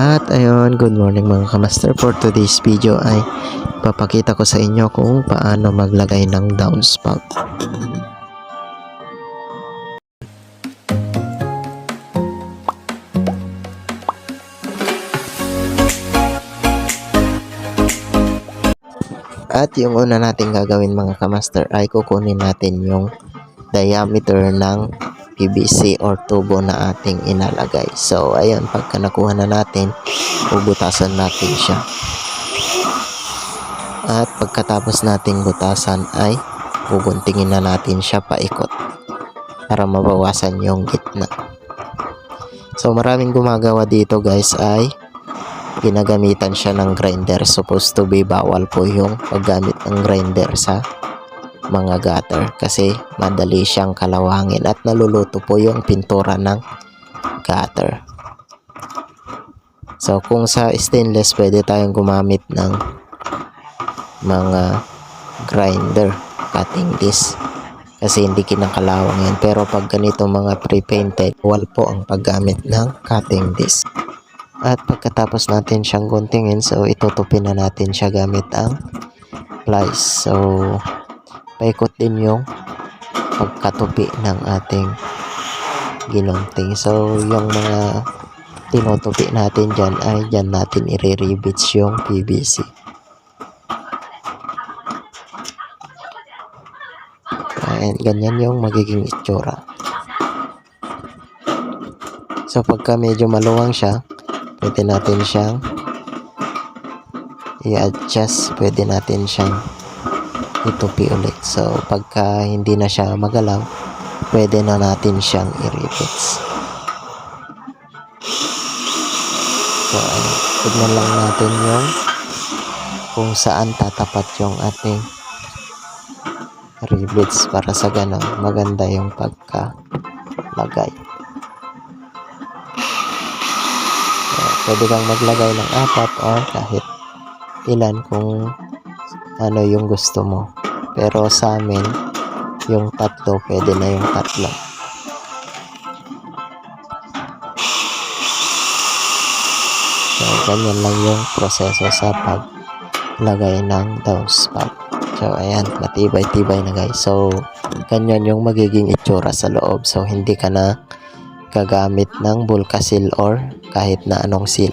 At ayun, good morning mga kamaster. For today's video ay papakita ko sa inyo kung paano maglagay ng downspout. At yung una natin gagawin mga kamaster ay kukunin natin yung diameter ng PVC or tubo na ating inalagay. So, ayun, pagka nakuha na natin, bubutasan natin siya. At pagkatapos nating butasan ay buguntingin na natin siya paikot para mabawasan yung gitna. So, maraming gumagawa dito guys ay ginagamitan siya ng grinder. Supposed to be bawal po yung paggamit ng grinder sa mga gutter kasi madali siyang kalawangin at naluluto po yung pintura ng gutter. So kung sa stainless pwede tayong gumamit ng mga grinder cutting disc kasi hindi kinakalawang yan. Pero pag ganito mga pre-painted wal po ang paggamit ng cutting disc. At pagkatapos natin siyang guntingin so itutupin na natin siya gamit ang plies. So paikot din yung pagkatupi ng ating ginunting. So, yung mga tinutupi natin dyan ay dyan natin i-rebits yung PVC. Ayan, ganyan yung magiging itsura. So, pagka medyo maluwang siya, pwede natin siyang i-adjust. Pwede natin siyang itupi ulit. So, pagka hindi na siya magalaw, pwede na natin siyang i-repeats. So. Tignan lang natin yung kung saan tatapat yung ating rivets para sa ganon maganda yung pagka-lagay. So, pwede kang maglagay ng apat or kahit ilan kung ano yung gusto mo. Pero sa amin, yung tatlo, pwede na yung tatlo. So, ganyan lang yung proseso sa paglagay ng downspout. So, ayan, matibay-tibay na guys. So, ganyan yung magiging itsura sa loob. So, hindi ka na gagamit ng bulka seal or kahit na anong seal.